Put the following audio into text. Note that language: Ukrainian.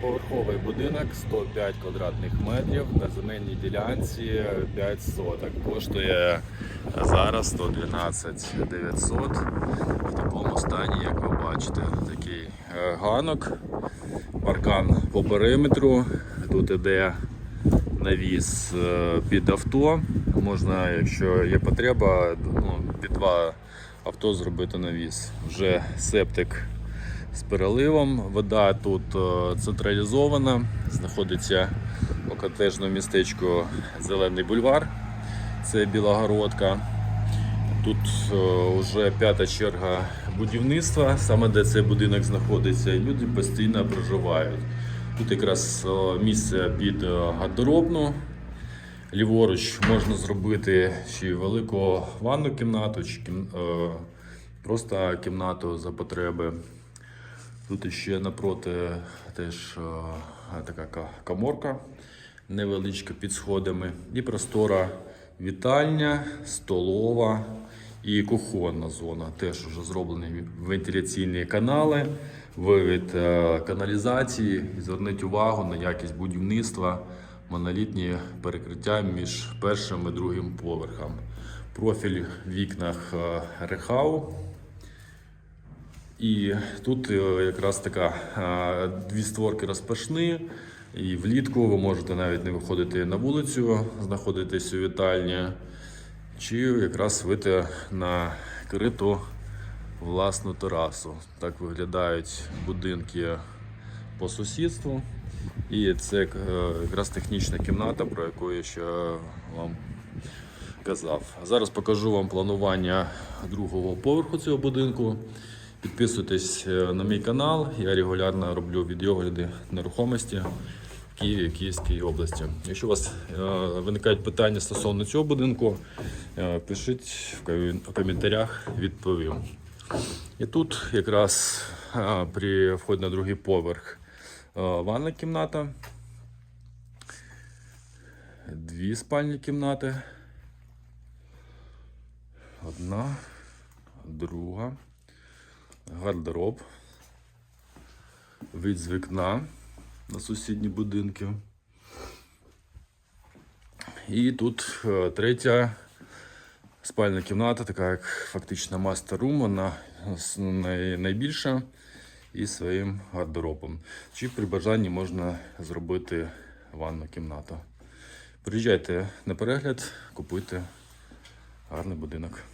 Двоповерховий будинок 105 квадратних метрів на земельній ділянці 5 соток. Коштує зараз 112 900 в такому стані, як ви бачите. Такий е, ганок, паркан по периметру. Тут іде навіс е, під авто. Можна, якщо є потреба, ну, під два авто зробити навіс. Вже септик з переливом. Вода тут е, централізована, знаходиться у котежному містечку Зелений бульвар. Це Білогородка. Тут е, вже п'ята черга будівництва, саме де цей будинок знаходиться, люди постійно проживають. Тут якраз е, місце під е, гардеробну. Ліворуч можна зробити чи велику ванну кімнату, чи е, просто кімнату за потреби. Тут ще напроти теж е, така ка- каморка невеличка під сходами. І простора вітальня, столова і кухонна зона. Теж вже зроблені вентиляційні канали, вивід е, каналізації. Зверніть увагу на якість будівництва, монолітні перекриття між першим і другим поверхом. Профіль в вікнах е, рехау. І тут е, якраз така е, дві створки розпашні. І влітку ви можете навіть не виходити на вулицю, знаходитись у вітальні, чи якраз вийти на криту власну терасу. Так виглядають будинки по сусідству. І це е, якраз технічна кімната, про яку я ще вам казав. Зараз покажу вам планування другого поверху цього будинку. Підписуйтесь е, на мій канал. Я регулярно роблю відеогляди нерухомості в Києві, Київській області. Якщо у вас е, виникають питання стосовно цього будинку, е, пишіть в коментарях, відповім. І тут якраз при вході на другий поверх ванна кімната, дві спальні кімнати. Одна, друга, гардероб, вид з вікна на сусідні будинки. І тут е, третя спальна кімната, така як фактично мастер-рум, вона найбільша і своїм гардеробом. Чи при бажанні можна зробити ванну кімнату. Приїжджайте на перегляд, купуйте гарний будинок.